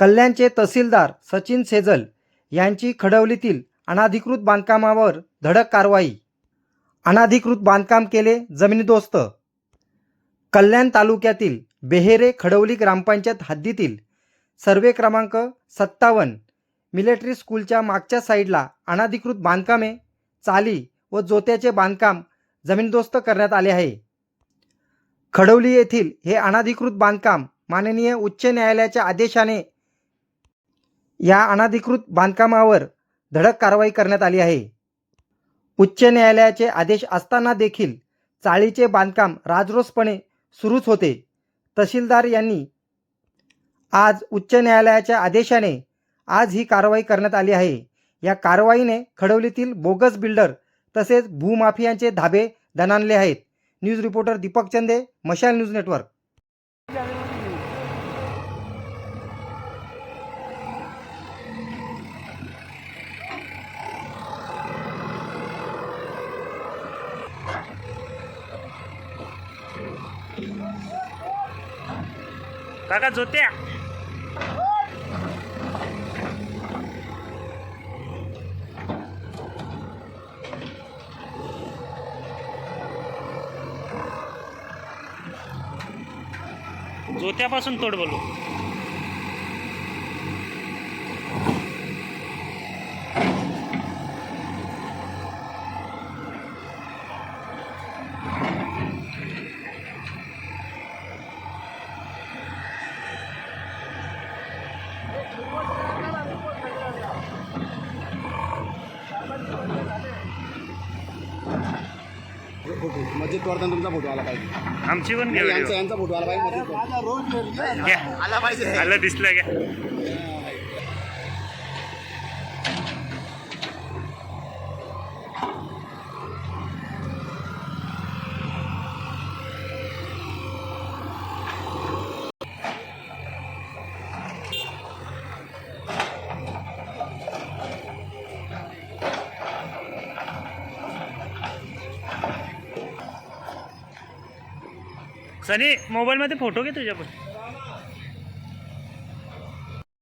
कल्याणचे तहसीलदार सचिन सेजल यांची खडवलीतील अनाधिकृत बांधकामावर धडक कारवाई. अनाधिकृत बांधकाम केले जमिनीदोस्त कल्याण तालुक्यातील बेहेरे खडवली ग्रामपंचायत हद्दीतील सर्वे क्रमांक सत्तावन्न मिलिटरी स्कूलच्या मागच्या साईडला अनाधिकृत बांधकामे चाली व जोत्याचे बांधकाम जमीनदोस्त करण्यात आले आहे. खडवली येथील हे अनाधिकृत बांधकाम माननीय उच्च न्यायालयाच्या आदेशाने या अनाधिकृत बांधकामावर धडक कारवाई करण्यात आली आहे. उच्च न्यायालयाचे आदेश असताना देखील चाळीचे बांधकाम राजरोसपणे सुरूच होते. तहसीलदार यांनी आज उच्च न्यायालयाच्या आदेशाने आज ही कारवाई करण्यात आली आहे. या कारवाईने खडवलीतील बोगस बिल्डर तसेच भूमाफियांचे धाबे दणानले आहेत. न्यूज रिपोर्टर दीपक चंदे मशाल न्यूज नेटवर्क. काका जोत्या जोत्यापासून तोड बोलू. फोटो मस्जिद तोडताना तुमचा फोटो आला पाहिजे. आमची पण घ्या यांचा यांचा फोटो आला पाहिजे मस्जिद तोडताना. घ्या. आला पाहिजे. आलं दिसलं घ्या. सनी मोबाईलमध्ये फोटो घे तुझ्या पण